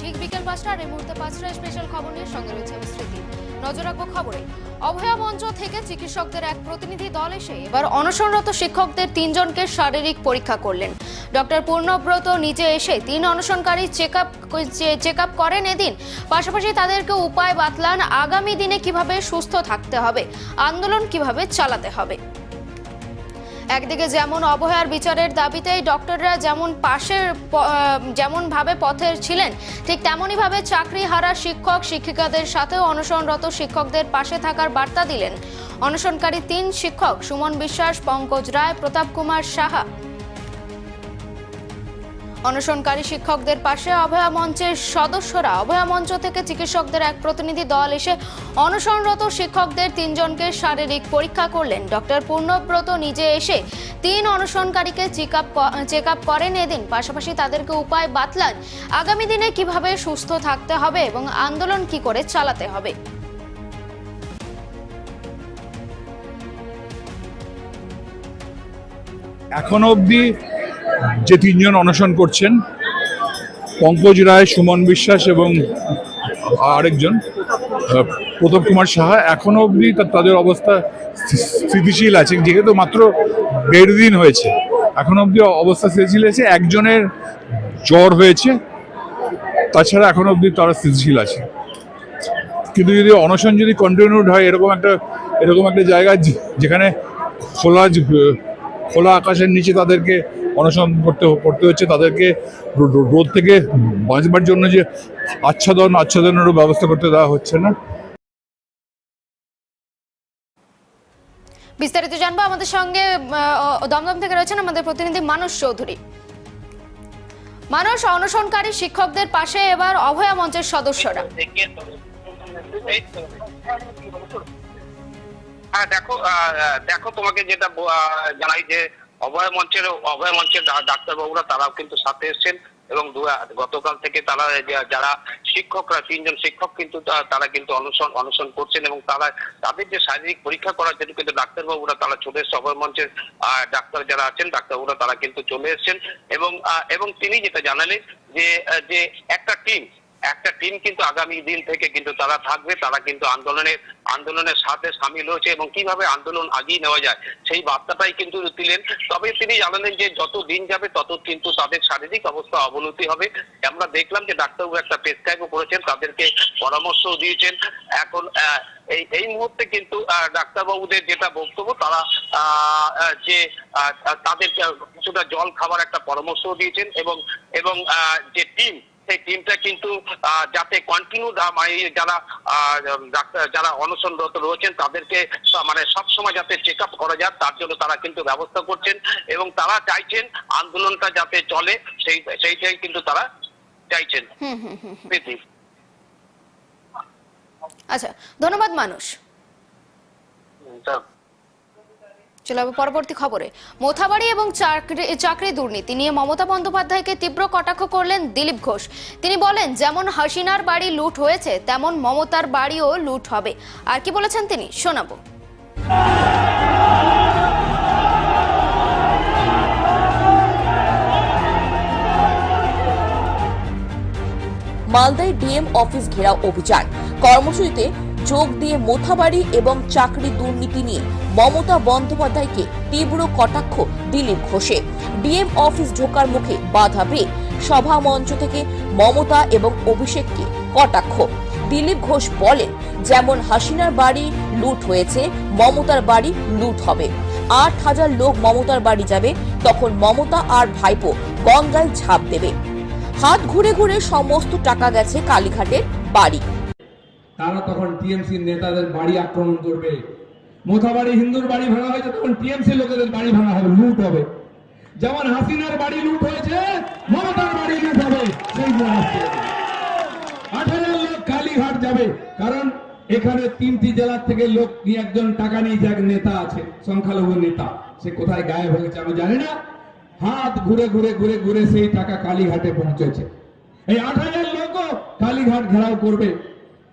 ঠিক বিকেল পাঁচটা আর এই মুহূর্তে পাঁচটা স্পেশাল খবর নিয়ে সঙ্গে রয়েছে স্মৃতি নজর রাখব খবরে। অভয়া মঞ্চ থেকে চিকিৎসকদের এক প্রতিনিধি দল এসে এবার অনশনরত শিক্ষকদের তিনজনকে শারীরিক পরীক্ষা করলেন। ডক্টর পূর্ণব্রত নিজে এসে তিন অনশনকারী চেক আপ চেক আপ করেন এদিন। পাশাপাশি তাদেরকে উপায় বাতলান, আগামী দিনে কীভাবে সুস্থ থাকতে হবে, আন্দোলন কীভাবে চালাতে হবে। একদিকে যেমন অবহেয়ার বিচারের দাবিতেই ডক্টররা যেমন পাশের যেমনভাবে পথের ছিলেন, ঠিক তেমনই ভাবে চাকরি হারা শিক্ষক, শিক্ষিকাদের সাথেও অনশনরত শিক্ষকদের পাশে থাকার বার্তা দিলেন। অনশনকারী তিন শিক্ষক, সুমন বিশ্বাস, পঙ্কজ রায়, প্রতাপ কুমার সাহা। অনশনকারী শিক্ষকদের পাশে অভয়া মঞ্চের সদস্যরা। অভয়া মঞ্চ থেকে চিকিৎসকদের এক প্রতিনিধি দল এসে অনশনরত শিক্ষকদের তিনজনকে শারীরিক পরীক্ষা করলেন। ডক্টর পূর্ণব্রত নিজে এসে তিন অনশনকারীকে চেক আপ করেন এদিন। পাশাপাশি তাদেরকে উপায় বাতলান, আগামী দিনে কীভাবে সুস্থ থাকতে হবে এবং আন্দোলন কি করে চালাতে হবে। এখনও অবধি যে তিনজন অনশন করছেন, পঙ্কজ রায়, সুমন বিশ্বাস এবং আরেকজন প্রতাপ কুমার সাহা এখনও অবধি তাদের অবস্থা স্থিতিশীল আছে। যেহেতু মাত্র দেড় দিন হয়েছে, এখনও অবধি অবস্থা স্থিতিশীল আছে। একজনের জ্বর হয়েছে, তাছাড়া এখনও অবধি তারা স্থিতিশীল আছে। কিন্তু যদি অনশন যদি কন্টিনিউড হয়, এরকম একটা এরকম একটা জায়গা যেখানে খোলা খোলা আকাশের নিচে তাদেরকে অনশন করতে করতে হচ্ছে তাদেরকে রোদ থেকে বাঁচবার জন্য যে আচ্ছাদন আচ্ছাদনেরও ব্যবস্থা করতে দেওয়া হচ্ছে না। বিস্তারিত জানব আমাদের সঙ্গে দমদম থেকে রয়েছেন আমাদের প্রতিনিধি মানস চৌধুরী। মানুষ অনশনকারী শিক্ষকদের পাশে এবার অভয়া মঞ্চের সদস্যরা। হ্যাঁ দেখো দেখো তোমাকে যেটা জানাই যে অভয় মঞ্চের অভয় মঞ্চের ডাক্তারবাবুরা তারাও কিন্তু সাথে এসেছেন এবং গতকাল থেকে তারা যারা শিক্ষকরা, তিনজন শিক্ষক কিন্তু তারা কিন্তু অনশন অনশন করছেন এবং তারা, তাদের যে শারীরিক পরীক্ষা করার জন্য কিন্তু ডাক্তারবাবুরা তারা চলে এসছে। অভয় মঞ্চের ডাক্তার যারা আছেন, ডাক্তারবাবুরা তারা কিন্তু চলে এসছেন এবং এবং তিনি যেটা জানালেন যে যে একটা টিম একটা টিম কিন্তু আগামী দিন থেকে কিন্তু তারা থাকবে তারা কিন্তু আন্দোলনের আন্দোলনের সাথে সামিল হয়েছে এবং কীভাবে আন্দোলন আগিয়ে নেওয়া যায় সেই বার্তাটাই কিন্তু দিলেন। তবে তিনি জানালেন যে যত দিন যাবে তত কিন্তু তাদের শারীরিক অবস্থা অবনতি হবে। আমরা দেখলাম যে ডাক্তারবাবু একটা প্রেসক্রাইবও করেছেন তাদেরকে পরামর্শ দিয়েছেন। এখন এই এই মুহূর্তে কিন্তু ডাক্তারবাবুদের যেটা বক্তব্য তারা যে আহ, তাদেরকে কিছুটা জল খাবার একটা পরামর্শও দিয়েছেন এবং এবং যে টিম সেই টিমটা কিন্তু যাতে কন্টিনিউ যারা ডাক্তার যারা অনশনরত রয়েছেন তাদেরকে মানে সবসময় যাতে চেক আপ করা যায় তার জন্য তারা কিন্তু ব্যবস্থা করছেন এবং তারা চাইছেন আন্দোলনটা যাতে চলে সেই সেইটাই কিন্তু তারা চাইছেন। আচ্ছা ধন্যবাদ মানুষ। চলে যাব পরবর্তী খবরে। মোথাবাড়ি এবং চাকরি দুর্নীতি নিয়ে মমতা বন্দ্যোপাধ্যায়কে তীব্র কটাক্ষ করলেন দিলীপ ঘোষ। তিনি বলেন, যেমন হাসিনার বাড়ি লুট হয়েছে, তেমন মমতার বাড়িও লুট হবে। আর কি বলেছেন তিনি? শোনাবো। মালদায় ডিএম অফিস ঘেরাও অভিযান। কর্মসূচিতে যোগ দিয়ে মোথাবাড়ি এবং চাকরি দুর্নীতি নিয়ে মমতা বন্দ্যোপাধ্যায়কে তীব্র কটাক্ষ দিলীপ ঘোষে। ডিএম অফিস ঢোকার মুখে বাধা পেয়ে সভা মঞ্চ থেকে মমতা এবং অভিষেককে কটাক্ষ। দিলীপ ঘোষ বলেন, যেমন হাসিনার বাড়ি লুট হয়েছে, মমতার বাড়ি লুট হবে। আট হাজার লোক মমতার বাড়ি যাবে, তখন মমতা আর ভাইপো গঙ্গায় ঝাঁপ দেবে। হাত ঘুরে ঘুরে সমস্ত টাকা গেছে কালীঘাটের বাড়ি। তারা তখন টিএমসি নেতাদের বাড়ি আক্রমণ করবে। মোথাবাড়ি হিন্দুর বাড়ি ভাঙা হয়েছে, তখন টিএমসি লোকেদের বাড়ি ভাঙা হবে, লুট হবে। যেমন হাসিনার বাড়ি লুট হয়েছে, মমতার বাড়ি লুট হবে, সেই হাজার লোক কালীঘাট যাবে, কারণ এখানে তিনটি জেলার থেকে লোক কি একজন টাকা নিয়ে যাক নেতা আছে, সংখ্যালঘু নেতা, সে কোথায় গায়েব হয়েছে আমি জানি না। হাত ঘুরে ঘুরে ঘুরে ঘুরে সেই টাকা কালীঘাটে পৌঁছেছে। এই আট হাজার লোকও কালীঘাট ঘেরাও করবে,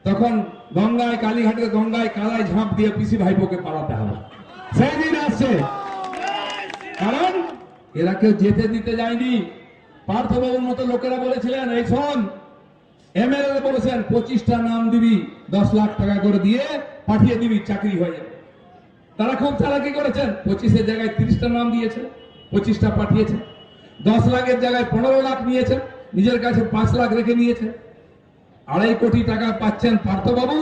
তখন গঙ্গায় কালীঘাটের গঙ্গায় কালায় ঝাঁপ দিয়ে পিসি ভাইপোকে পালাতে হবে। সেই দিন আসছে। কারণ এরা কেউ যেতে দিতে যায়নি। পার্থবাবুর মতো লোকেরা বলেছিলেন, এই শোন এমএলএ বলেছেন, পঁচিশটা নাম দিবি, দশ লাখ টাকা করে দিয়ে পাঠিয়ে দিবি, চাকরি হয়ে যাবে। তারা খুব চালাকি করেছেন। পঁচিশের জায়গায় তিরিশটা নাম দিয়েছে, পঁচিশটা পাঠিয়েছে। দশ লাখের জায়গায় পনেরো লাখ নিয়েছেন নিজের কাছে পাঁচ লাখ রেখে নিয়েছে। আড়াই কোটি টাকা পাচ্ছেন পার্থবাবু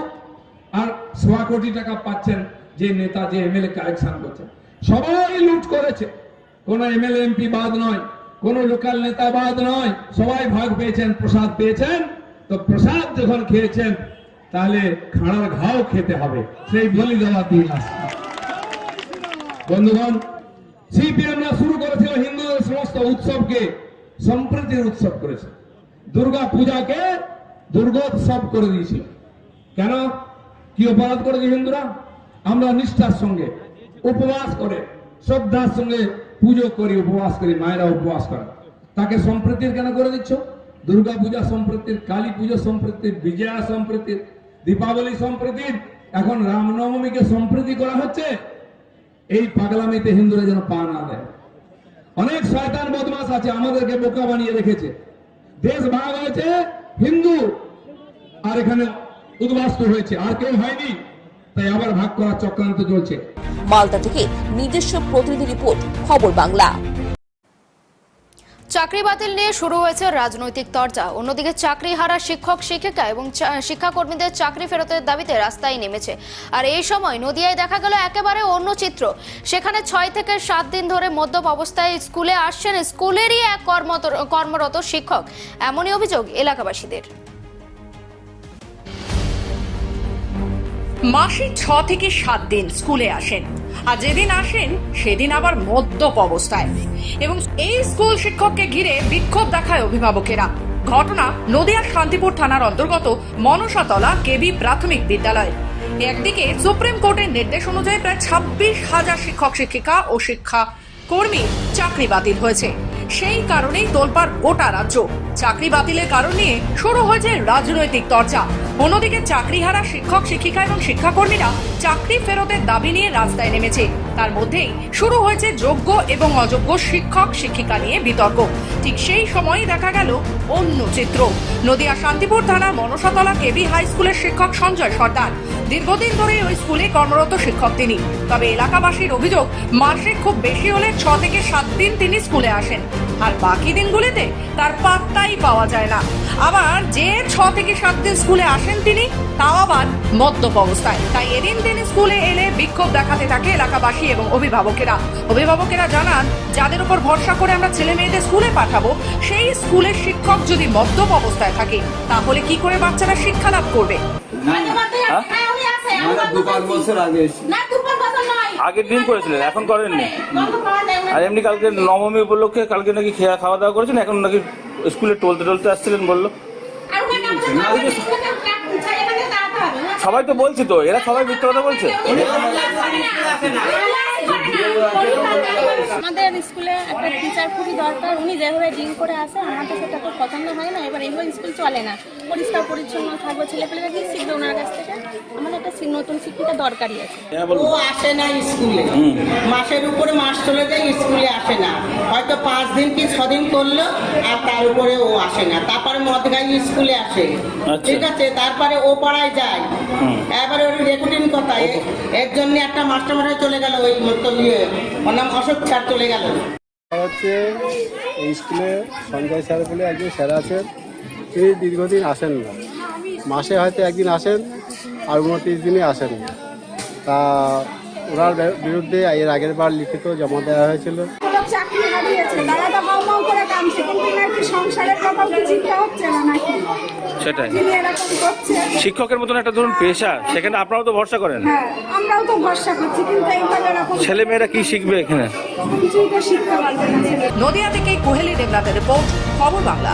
আর সোয়া কোটি টাকা পাচ্ছেন যে নেতা, যে এমএলএ কালেকশন করছেন সবাই লুট করেছে। কোন এমএলএ, এমপি বাদ নয়, কোন লোকাল নেতা বাদ নয়। সবাই ভাগ পেয়েছেন, প্রসাদ পেয়েছেন। তো প্রসাদ যখন খেয়েছেন, তাহলে খাড়ার ঘাও খেতে হবে। সেই বলি দেওয়ার দিন আসছে বন্ধুগণ সিপিএমরা শুরু করেছিল হিন্দুদের সমস্ত উৎসবকে, সম্প্রীতির উৎসব করেছে। দুর্গা পূজাকে দুর্গোৎসব করে দিয়েছিল। কেন? কি অপরাধ করেছে হিন্দুরা? আমরা নিষ্ঠার সঙ্গে উপবাস করে, শ্রদ্ধার সঙ্গে পুজো করি, উপবাস করি, মায়েরা উপবাস করে তাকে সম্প্রীতির কেন করে দিচ্ছ? দুর্গা পূজা সম্প্রীতির কালী পুজো সম্প্রীতির, বিজয়া সম্প্রীতির, দীপাবলি সম্প্রীতির, এখন রামনবমীকে সম্প্রীতি করা হচ্ছে। এই পাগলামিতে হিন্দুরা যেন পা না দেয়। অনেক শয়তান বদমাস আছে, আমাদেরকে বোকা বানিয়ে রেখেছে। দেশ ভাগ হয়েছে হিন্দু আর এখানে উদ্বাস্ত হয়েছে। আর কেউ হয়নি। তাই আবার ভাগ করার চক্রান্ত চলছে। মালদা থেকে নিজস্ব প্রতিনিধি রিপোর্ট, খবর বাংলা। চাকরি বাতিল নিয়ে শুরু হয়েছে রাজনৈতিক তরজা। অন্যদিকে চাকরি হারা শিক্ষক, শিক্ষিকা এবং শিক্ষাকর্মীদের চাকরি ফেরতের দাবিতে রাস্তায় নেমেছে। আর এই সময় নদিয়ায় দেখা গেল একেবারে অন্য চিত্র। সেখানে ছয় থেকে সাত দিন ধরে মদ্যপ অবস্থায় স্কুলে আসছেন স্কুলেরই এক কর্মরত শিক্ষক। এমনই অভিযোগ এলাকাবাসীদের। মাসে ছ থেকে সাত দিন স্কুলে আসেন। আর যেদিন আসেন, সেদিন আবার মদ্যপ অবস্থায়। এবং এই স্কুল শিক্ষককে ঘিরে বিক্ষোভ দেখায় অভিভাবকেরা। ঘটনা নদিয়ার শান্তিপুর থানার অন্তর্গত মনসাতলা কেবি প্রাথমিক বিদ্যালয়। একদিকে সুপ্রিম কোর্টের নির্দেশ অনুযায়ী প্রায় ছাব্বিশ হাজার শিক্ষক, শিক্ষিকা ও শিক্ষা কর্মী চাকরি বাতিল হয়েছে। সেই কারণেই তোলপাড় গোটা রাজ্য চাকরি বাতিলের কারণ নিয়ে শুরু হয়েছে রাজনৈতিক চর্চা অন্যদিকে চাকরিহারা শিক্ষক, শিক্ষিকা এবং শিক্ষাকর্মীরা চাকরি ফেরতের দাবি নিয়ে রাস্তায় নেমেছে। তার মধ্যেই শুরু হয়েছে যোগ্য এবং অযোগ্য শিক্ষক, শিক্ষিকা নিয়ে বিতর্ক। ঠিক সেই সময়ই দেখা গেল অন্য চিত্র। নদিয়া শান্তিপুর থানার মনসাতলা কেবি হাই স্কুলের শিক্ষক সঞ্জয় সর্দার। দীর্ঘদিন ধরে ওই স্কুলে কর্মরত শিক্ষক তিনি। তবে এলাকাবাসীর অভিযোগ, মাসে খুব বেশি হলে ছ থেকে সাত দিন তিনি স্কুলে আসেন। আর বাকি দিনগুলিতে তার পাত্তাই পাওয়া যায় না। আবার যে ছ থেকে সাত দিন স্কুলে আসেন তিনি তাও আবার মদ্যপ অবস্থায়। তাই এদিন তিনি স্কুলে এলে বিক্ষোভ দেখাতে থাকে এলাকাবাসী এবং অভিভাবকেরা। অভিভাবকেরা জানান যাদের উপর ভরসা করে আমরা ছেলে মেয়েদের স্কুলে পাঠাবো সেই স্কুলের শিক্ষক যদি মদ্যপ অবস্থায় থাকে তাহলে কি করে বাচ্চারা শিক্ষা লাভ করবে দু পাঁচ বছর আগে এসেছি। আগের দিন করেছিলেন এখন করেননি। আর এমনি কালকে নবমী উপলক্ষে কালকে নাকি খেয়া খাওয়া দাওয়া করেছেন এখন নাকি স্কুলে টলতে টলতে আসছিলেন বলল। সবাই তো বলছি তো এরা সবাই মিথ্যা কথা বলছে। আমাদের স্কুলে একটা টিচার খুবই দরকার উনি যেভাবে ডিল করে আসে আমাদের সেটা খুব পছন্দ হয় না এবার এইভাবে স্কুল চলে না। পরিষ্কার পরিচ্ছন্ন থাকবে ছেলেপেলেরা কি শিখবে ওনার কাছ থেকে? আমাদের একটা নতুন শিক্ষিকা দরকারই আছে। হ্যাঁ ও আসে না স্কুলে। মাসের উপরে মাস চলে যায় স্কুলে আসে না। হয়তো পাঁচ দিন কি ছদিন করল আর তার উপরে ও আসে না। তারপরে মদ গাই স্কুলে আসে। আচ্ছা। ঠিক আছে তারপরে ও পাড়ায় যায়। এবারে ওর রেকর্ডিং কথা এর জন্য একটা মাস্টারমশাই চলে গেল ওই মতো ইয়ে এই স্কুলে সঞ্জয় একজন স্যার আছেন, তিনি দীর্ঘদিন আসেন না। মাসে হয়তো একদিন আসেন, আর উনত্রিশ দিনে আসেন না। তা ওনার বিরুদ্ধে এর আগের বার লিখিত জমা দেওয়া হয়েছিল। চাকরি হারিয়েছে তারা তো হাউ মাউ করে কামছে কিন্তু নাকি সংসারের কথাও কি চিন্তা হচ্ছে না নাকি? সেটাই। শিক্ষকের মতন একটা ধরুন পেশা সেখানে আপনারাও তো ভরসা করেন। হ্যাঁ আমরাও তো ভরসা করছি কিন্তু এইভাবে এরকম ছেলে মেয়েরা কি শিখবে এখানে? কিছুই তো শিখতে পারবে না নদিয়া থেকে কোহেলি দেবনাথের রিপোর্ট খবর বাংলা।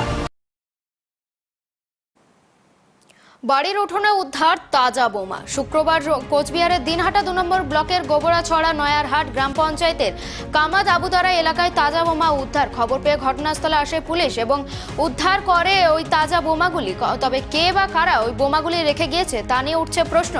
বাড়ির উঠোনে উদ্ধার তাজা বোমা। শুক্রবার কোচবিহারের দিনহাটা দু নম্বর ব্লকের গোবরাছড়া নয়ারহাট গ্রাম পঞ্চায়েতের কামাদ আবুদারা এলাকায় তাজা বোমা উদ্ধার। খবর পেয়ে ঘটনাস্থলে আসে পুলিশ এবং উদ্ধার করে ওই তাজা বোমাগুলি। তবে কে বা কারা ওই বোমাগুলি রেখে গিয়েছে তা নিয়ে উঠছে প্রশ্ন।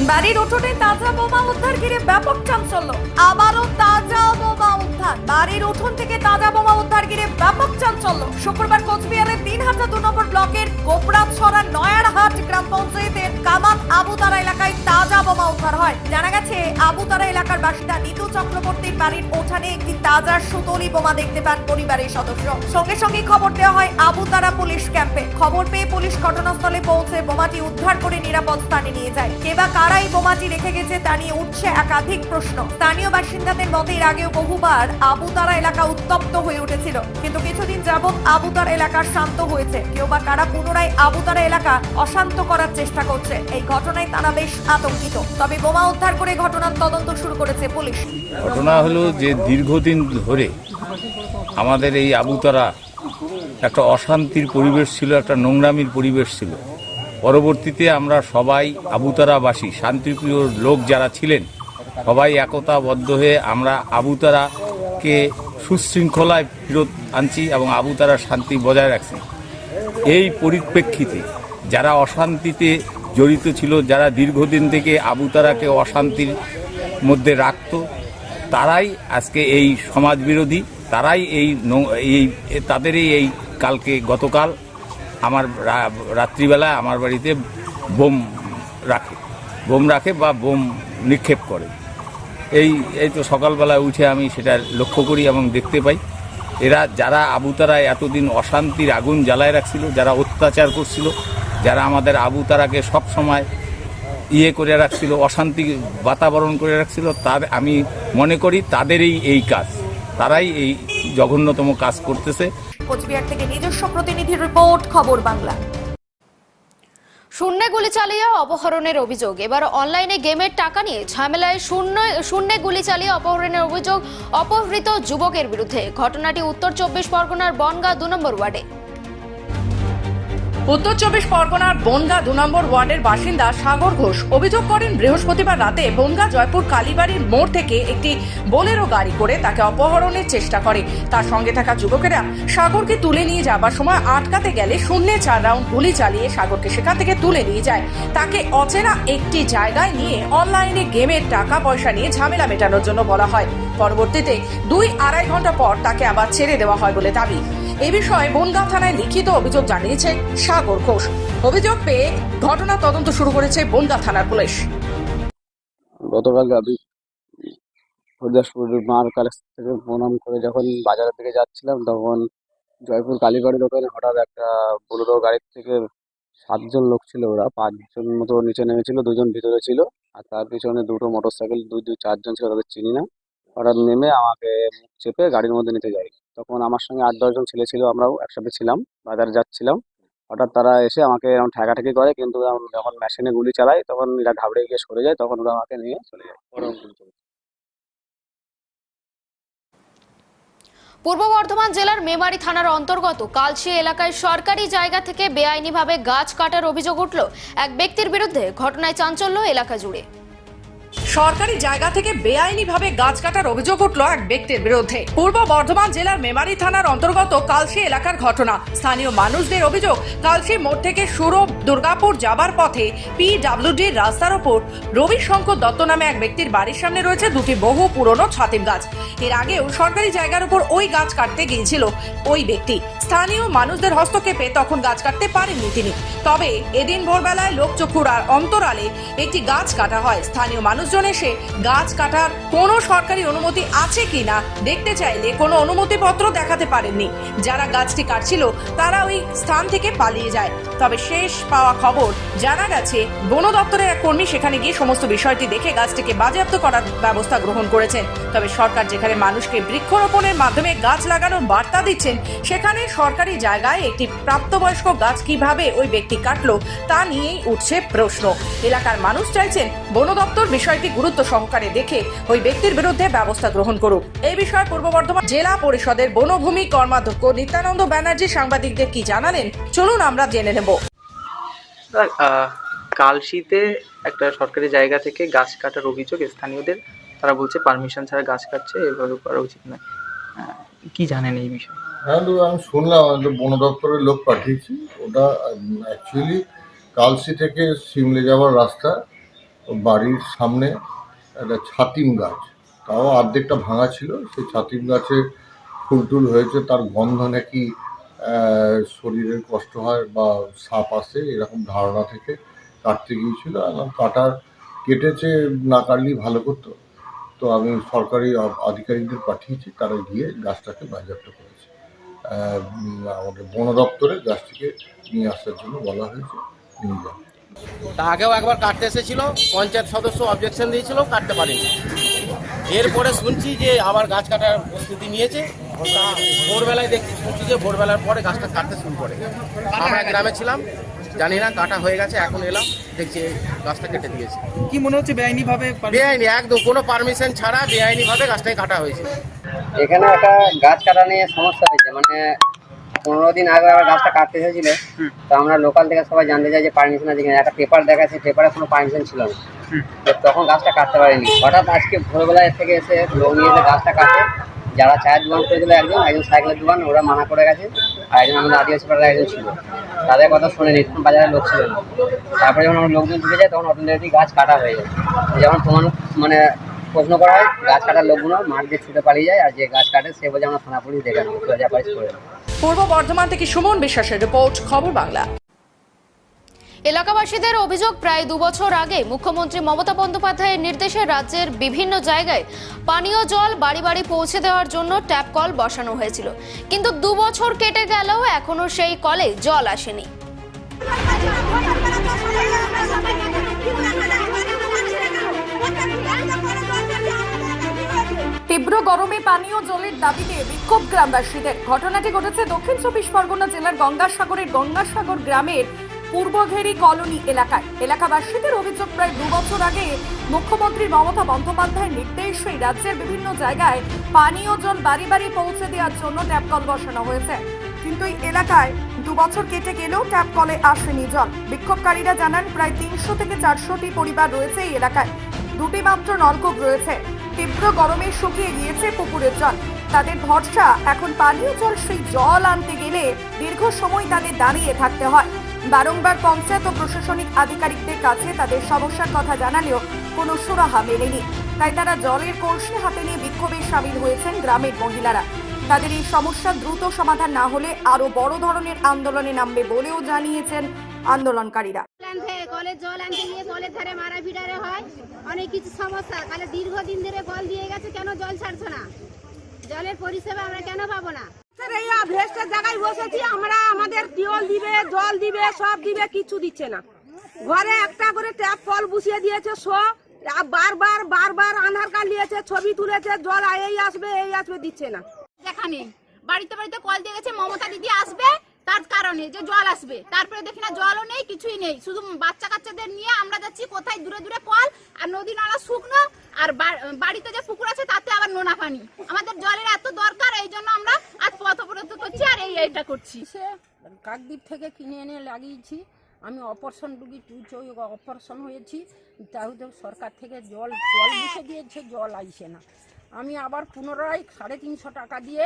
বাড়ির উঠোনে তাজা বোমা উদ্ধার ঘিরে ব্যাপক চাঞ্চল্য। আবারও তাজা বোমা উদ্ধার। বাড়ির উঠোন থেকে তাজা বোমা উদ্ধার ঘিরে ব্যাপক চাঞ্চল্য। শুক্রবার কোচবিহারের তিন হাজার দু নম্বর ব্লকের গোপরাছড়া নয়ারহাট গ্রাম পঞ্চায়েতের কামাত আবুতারা এলাকায় তাজা বোমা উদ্ধার হয়। জানা গেছে, আবুতারা বাসিন্দা নিতু চক্রবর্তীর বাড়ির উঠানে একটি তাজা সুতলি বোমা দেখতে পান পরিবারের সদস্য। সঙ্গে সঙ্গে খবর দেওয়া হয়, আবুতারা পুলিশ ক্যাম্পে। খবর পেয়ে পুলিশ ঘটনাস্থলে পৌঁছে বোমাটি উদ্ধার করে নিরাপদ স্থানে নিয়ে যায়। কে বা কারা এই বোমাটি রেখে গেছে তা নিয়ে উঠছে একাধিক প্রশ্ন। স্থানীয় বাসিন্দাদের মতে, এর আগেও বহুবার আবুতারা এলাকা উত্তপ্ত হয়ে উঠেছিল। কিন্তু কিছুদিন যাবৎ আবুতারা এলাকা শান্ত হয়েছে। কেউ বা কারা পুনরায় আবুতারা এলাকা অশান্ত করার চেষ্টা করছে। এই ঘটনায় তারা বেশ আতঙ্কিত। তবে বোমা উদ্ধার করে ঘটনার তদন্ত শুরু করেছে। পুলিশ। ঘটনা হলো যে দীর্ঘদিন ধরে আমাদের এই আবুতারা একটা অশান্তির পরিবেশ ছিল, একটা নোংরামির পরিবেশ ছিল। পরবর্তীতে আমরা সবাই আবুতারাবাসী, শান্তিপ্রিয় লোক যারা ছিলেন, সবাই একতাবদ্ধ হয়ে আমরা আবুতারাকে সুশৃঙ্খলায় ফেরত আনছি এবং আবুতারা শান্তি বজায় রাখছি। এই পরিপ্রেক্ষিতে যারা অশান্তিতে জড়িত ছিল, যারা দীর্ঘদিন থেকে আবুতারাকে অশান্তির মধ্যে রাখত। তারাই আজকে এই সমাজ বিরোধী তারাই এই এই তাদেরই এই কালকে গতকাল আমার রাত্রিবেলা আমার বাড়িতে বোম রাখে। বোম রাখে বা বোম নিক্ষেপ করে। এই এই তো সকালবেলায় উঠে আমি সেটা লক্ষ্য করি এবং দেখতে পাই। এরা, যারা আবুতারায় এতদিন অশান্তির আগুন জ্বালায় রাখছিল, যারা অত্যাচার করছিল, যারা আমাদের আবুতারাকে সব সময় ইয়ে করে রাখছিল অশান্তি বাতাবরণ করে রাখছিল তার আমি মনে করি তাদেরই এই কাজ। তারাই এই জঘন্যতম কাজ করতেছে। কোচবিহার থেকে নিজস্ব প্রতিনিধির রিপোর্ট খবর বাংলা। শূন্যে গুলি চালিয়ে অপহরণের অভিযোগ। এবার অনলাইনে গেমের টাকা নিয়ে ঝামেলায় শূন্য শূন্যে গুলি চালিয়ে অপহরণের অভিযোগ অপহৃত যুবকের বিরুদ্ধে। ঘটনাটি উত্তর চব্বিশ পরগনার বনগা দু নম্বর ওয়ার্ডে। উত্তর চব্বিশ পরগনার বনগা দু নম্বর ওয়ার্ডের বাসিন্দা সাগর ঘোষ। অভিযোগ করেন, বৃহস্পতিবার রাতে বনগা জয়পুর কালীবাড়ির মোড় থেকে একটি বোলেরো গাড়ি করে তাকে অপহরণের চেষ্টা করে। তার সঙ্গে থাকা যুবকেরা সাগরকে তুলে নিয়ে যাবার সময় আটকাতে গেলে শূন্যে চার রাউন্ড গুলি চালিয়ে সাগরকে সেখান থেকে তুলে নিয়ে যায়। তাকে অচেনা একটি জায়গায় নিয়ে অনলাইনে গেমের টাকা পয়সা নিয়ে ঝামেলা মেটানোর জন্য বলা হয়। পরবর্তীতে দুই আড়াই ঘণ্টা পর তাকে আবার ছেড়ে দেওয়া হয় বলে দাবি। এ বিষয়ে বনগাঁ থানায় লিখিত অভিযোগ জানিয়েছে সাগর ঘোষ। অভিযোগ পেয়ে ঘটনা তদন্ত শুরু করেছে বনগাঁ থানার পুলিশ। গতকাল আমি হরিদাসপুরের মার কাছ থেকে প্রণাম করে যখন বাজারের দিকে যাচ্ছিলাম, তখন জয়পুর কালীবাড়ির ওখানে হঠাৎ একটা বোলেরো গাড়ির থেকে সাতজন লোক ছিল ওরা, পাঁচজন মতো নিচে নেমেছিল, দুজন ভিতরে ছিল, আর তার পিছনে দুটো মোটর সাইকেল দুই দুই, চারজন ছিল, তাদের চিনি না। হঠাৎ নেমে আমাকে চেপে গাড়ির মধ্যে নিতে যায়। তখন আমার সঙ্গে আট দশজন ছেলে ছিল আমরাও একসাথে ছিলাম বাজারে যাচ্ছিলাম। হঠাৎ তারা এসে আমাকে এরকম ঠেকাঠেকি করে কিন্তু যখন মেশিনে গুলি চালাই তখন এরা ঘাবড়ে গিয়ে সরে যায় তখন ওরা আমাকে নিয়ে চলে যায়। পূর্ব বর্ধমান জেলার মেমারি থানার অন্তর্গত কালশি এলাকায় সরকারি জায়গা থেকে বেআইনিভাবে গাছ কাটার অভিযোগ উঠল এক ব্যক্তির বিরুদ্ধে। ঘটনায় চাঞ্চল্য এলাকা জুড়ে। সরকারি জায়গা থেকে বেআইনিভাবে গাছ কাটার অভিযোগ উঠল এক ব্যক্তির বিরুদ্ধে। পূর্ব বর্ধমান জেলার মেমারি থানার অন্তর্গত কালসি এলাকার ঘটনা। স্থানীয় মানুষদের অভিযোগ কালসি মোড় থেকে সুরভ দুর্গাপুর যাবার পথে পিডাব্লিউডির রাস্তার ওপর রবি শঙ্কর দত্ত নামে এক ব্যক্তির বাড়ির সামনে রয়েছে দুটি বহু পুরনো ছাতিম গাছ। এর আগেও সরকারি জায়গার উপর ওই গাছ কাটতে গিয়েছিল ওই ব্যক্তি। স্থানীয় মানুষদের হস্তক্ষেপে তখন গাছ কাটতে পারেননি তিনি। তবে এদিন ভোরবেলায় লোকচক্ষুর আর অন্তরালে একটি গাছ কাটা হয়। স্থানীয় মানুষজন এসে গাছ কাটার কোনো সরকারি অনুমতি আছে কিনা দেখতে চাইলে কোনো অনুমতিপত্র দেখাতে পারেননি। যারা গাছটি কাটছিল, তারা ওই স্থান থেকে পালিয়ে যায়। তবে শেষ পাওয়া খবর জানা গেছে, বন দপ্তরের এক কর্মী সেখানে গিয়ে সমস্ত বিষয়টি দেখে গাছটিকে বাজেয়াপ্ত করার ব্যবস্থা গ্রহণ করেছেন। তবে সরকার যেখানে মানুষকে বৃক্ষরোপণের মাধ্যমে গাছ লাগানোর বার্তা দিচ্ছেন, সেখানে সরকারি জায়গায় একটি প্রাপ্তবয়স্ক গাছ কীভাবে ওই ব্যক্তি কাটলো তা নিয়েই উঠছে প্রশ্ন। এলাকার মানুষ চাইছেন বন দপ্তর বিষয়টি গুরুত্ব সহকারে দেখে ওই ব্যক্তির বিরুদ্ধে ব্যবস্থা গ্রহণ করুক। এই বিষয়ে পূর্ব বর্ধমান জেলা পরিষদের বনভূমি কর্মাধ্যক্ষ নিত্যানন্দ ব্যানার্জি সাংবাদিকদের কি জানালেন চলুন আমরা জেনে নেব। কালশিতে একটা সরকারি জায়গা থেকে গাছ কাটার অভিযোগ স্থানীয়দের। তারা বলছে পারমিশন ছাড়া গাছ কাটছে এভাবে করা উচিত নয়। আহ, কি জানেন এই বিষয়ে? হ্যাঁ তো আমি শুনলাম যে বন দপ্তরের লোক পাঠিয়েছি। ওটা অ্যাকচুয়ালি কালসি থেকে সিমলে যাওয়ার রাস্তা। বাড়ির সামনে একটা ছাতিম গাছ। তাও অর্ধেকটা ভাঙা ছিল, সেই ছাতিম গাছে ফুল টুল হয়েছে, তার গন্ধ নাকি শরীরের কষ্ট হয় বা সাপ আসে, এরকম ধারণা থেকে কাটতে গিয়েছিল। এবং কাটার কেটেছে, না কাটলেই ভালো করতো। তো আমি সরকারি আধিকারিকদের পাঠিয়েছি, তারা গিয়ে গাছটাকে বাজেয়াপ্ত করেছে। আমাদের বন দপ্তরে গাছটিকে নিয়ে আসার জন্য বলা হয়েছে, নিয়ে যান। তা আগেও একবার কাটতে এসেছিল পঞ্চায়েত সদস্য অবজেকশন দিয়েছিল কাটতে পারেনি। এরপরে শুনছি যে আবার গাছ কাটার প্রস্তুতি নিয়েছে ভোরবেলায় দেখছি শুনছি যে ভোরবেলার পরে গাছটা কাটতে শুরু করে। আমরা গ্রামে ছিলাম জানি না কাটা হয়ে গেছে এখন এলাম দেখছি গাছটা কেটে দিয়েছে। কি মনে হচ্ছে বেআইনি ভাবে বেআইনি একদম কোনো পারমিশন ছাড়া বেআইনি ভাবে গাছটাই কাটা হয়েছে। এখানে একটা গাছ কাটা নিয়ে সমস্যা হয়েছে মানে পনেরো দিন আগে আবার গাছটা কাটতে এসেছিল তো আমরা লোকাল থেকে সবাই জানতে চাই যে পারমিশন আছে কিনা। একটা পেপার দেখাচ্ছে পেপারে কোনো পারমিশন ছিল না। তো তখন গাছটা কাটতে পারেনি। হঠাৎ আজকে ভোরবেলায় থেকে এসে লোক নিয়ে এসে গাছটা কাটে। যারা চায়ের দোকান করেছিল একজন একজন সাইকেলের দোকান ওরা মানা করে গেছে। আর একজন আমাদের আদিবাসী পাড়ার একজন ছিল। তাদের কথা শুনেনি তখন বাজারে লোক ছিল না। তারপরে যখন আমার লোকজন ঢুকে যায় তখন অটোমেটিক গাছ কাটা হয়ে যায়। যেমন তোমার মানে প্রশ্ন করা হয় গাছ কাটার লোকগুলো মাঠ দিয়ে ছুটে পালিয়ে যায় আর যে গাছ কাটে সে বলছে আমরা থানা পুলিশ দেখে নেব। করে পূর্ব বর্ধমান থেকে সুমন বিশ্বাসের রিপোর্ট খবর বাংলা। এলাকাবাসীদের অভিযোগ প্রায় দুবছর আগে মুখ্যমন্ত্রী মমতা বন্দ্যোপাধ্যায়ের নির্দেশে রাজ্যের বিভিন্ন জায়গায় পানীয় জল বাড়ি বাড়ি পৌঁছে দেওয়ার জন্য ট্যাপ কল বসানো হয়েছিল। কিন্তু দু বছর কেটে গেলেও এখনও সেই কলে জল আসেনি। তীব্র গরমে পানীয় জলের দাবিতে বিক্ষোভ গ্রামবাসীদের। ঘটনাটি ঘটেছে দক্ষিণ চব্বিশ পরগনা জেলার গঙ্গাসাগরের গঙ্গাসাগর গ্রামের পূর্বঘেরি কলোনি এলাকায়। এলাকাবাসীদের অভিযোগ প্রায় দু বছর আগে মুখ্যমন্ত্রী মমতা বন্দ্যোপাধ্যায়ের নির্দেশে রাজ্যের বিভিন্ন জায়গায় পানীয় জল বাড়ি বাড়ি পৌঁছে দেওয়ার জন্য ট্যাপ কল বসানো হয়েছে। কিন্তু এই এলাকায় দু বছর কেটে গেলেও ট্যাপ কলে আসেনি জল। বিক্ষোভকারীরা জানান, প্রায় তিনশো থেকে চারশোটি পরিবার রয়েছে এই এলাকায়। দুটি মাত্র নলকূপ রয়েছে। তীব্র গরমে শুকিয়ে গিয়েছে পুকুরের জল। তাদের ভরসা, এখন পানীয় জল সেই জল আনতে গেলে দীর্ঘ সময় তাদের দাঁড়িয়ে থাকতে হয়। বারংবার পঞ্চায়েত ও প্রশাসনিক আধিকারিকদের কাছে তাদের সমস্যার কথা জানালেও কোনো সুরাহা মেলেনি। তাই তারা জলের কলসি হাতে নিয়ে বিক্ষোভে সামিল হয়েছেন গ্রামের মহিলারা। তাদের এই সমস্যা দ্রুত সমাধান না হলে আরও বড় ধরনের আন্দোলনে নামবে বলেও জানিয়েছেন আন্দোলনকারীরা। কলের জল আনতে গিয়ে কলের ধারে মারা ভিড়ারে হয়। অনেক কিছু সমস্যা। তাহলে দীর্ঘদিন ধরে কল দিয়ে গেছে কেন জল ছাড়ছো না? জলের পরিষেবা আমরা কেন পাবো না? এই ভেস্টের জায়গায় বসেছি আমরা আমাদের টিউল দিবে জল দিবে সব দিবে কিছু দিচ্ছে না। ঘরে একটা করে ট্যাপ কল বসিয়ে দিয়েছে সো বারবার বারবার আধার কার্ড নিয়েছে ছবি তুলেছে জল এই আসবে এই আসবে দিচ্ছে না। যেখানে বাড়িতে বাড়িতে কল দিয়ে গেছে মমতা দিদি আসবে তার কারণে যে জল আসবে। তারপরে দেখি না জলও নেই, কিছুই নেই। শুধু বাচ্চা কাচ্চাদের নিয়ে আমরা যাচ্ছি, কোথায়? দূরে দূরে কল আর নদী নালা শুকনো, আর বাড়িতে যে পুকুর আছে, তাতে আবার নোনা পানি। আমাদের জলের এত দরকার, এই জন্য আমরা আজ পথ অবরোধ করছি, আর এই এইটা করছি। সে কাকদ্বীপ থেকে কিনে এনে লাগিয়েছি। আমি অপারেশন রুগী চুই অপারেশন হয়েছি তাহলে সরকার থেকে জল জল বসে দিয়েছে, জল আইসে না। আমি আবার পুনরায় সাড়ে তিনশো টাকা দিয়ে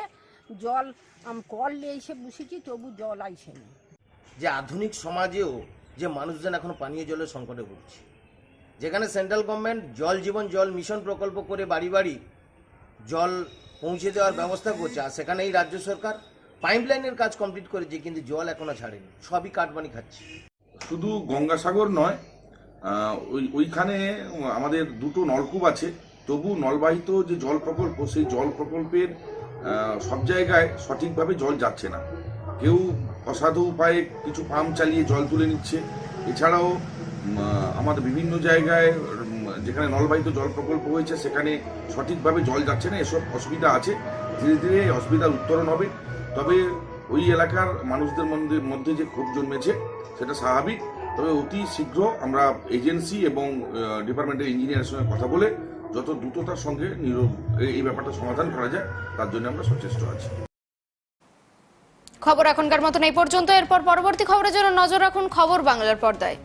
জল আম, কল নিয়ে এসে বসেছি তবু জল আইসে না। যে আধুনিক সমাজেও যে মানুষজন এখন পানীয় জলের সংকটে ভুগছে। যেখানে সেন্ট্রাল গভর্নমেন্ট জল জীবন জল মিশন প্রকল্প করে বাড়ি বাড়ি জল পৌঁছে দেওয়ার ব্যবস্থা করছে আর সেখানে এই রাজ্য সরকার পাইপলাইনের কাজ কমপ্লিট করেছে কিন্তু জল এখনও ছাড়েনি। সবই কাটবানি খাচ্ছে। শুধু গঙ্গাসাগর নয় ওই ওইখানে আমাদের দুটো নলকূপ আছে তবু নলবাহিত যে জল প্রকল্প সেই জল প্রকল্পের সব জায়গায় সঠিকভাবে জল যাচ্ছে না। কেউ অসাধু উপায়ে কিছু পাম্প চালিয়ে জল তুলে নিচ্ছে। এছাড়াও আমাদের বিভিন্ন জায়গায় যেখানে নলবাহিত জল প্রকল্প হয়েছে, সেখানে সঠিকভাবে জল যাচ্ছে না। এসব অসুবিধা আছে। ধীরে ধীরে এই অসুবিধার উত্তরণ হবে। তবে ওই এলাকার মানুষদের মধ্যে মধ্যে যে ক্ষোভ জন্মেছে, সেটা স্বাভাবিক। তবে অতি শীঘ্র আমরা এজেন্সি এবং ডিপার্টমেন্টের ইঞ্জিনিয়ারের সঙ্গে কথা বলে যত দ্রুততার সঙ্গে নিরোগ এই- ব্যাপারটা সমাধান করা যায়, তার জন্য আমরা সচেষ্ট আছি। খবর এখনকার মতন এই পর্যন্ত। এরপর পরবর্তী খবরের জন্য নজর রাখুন খবর বাংলার পর্দায়।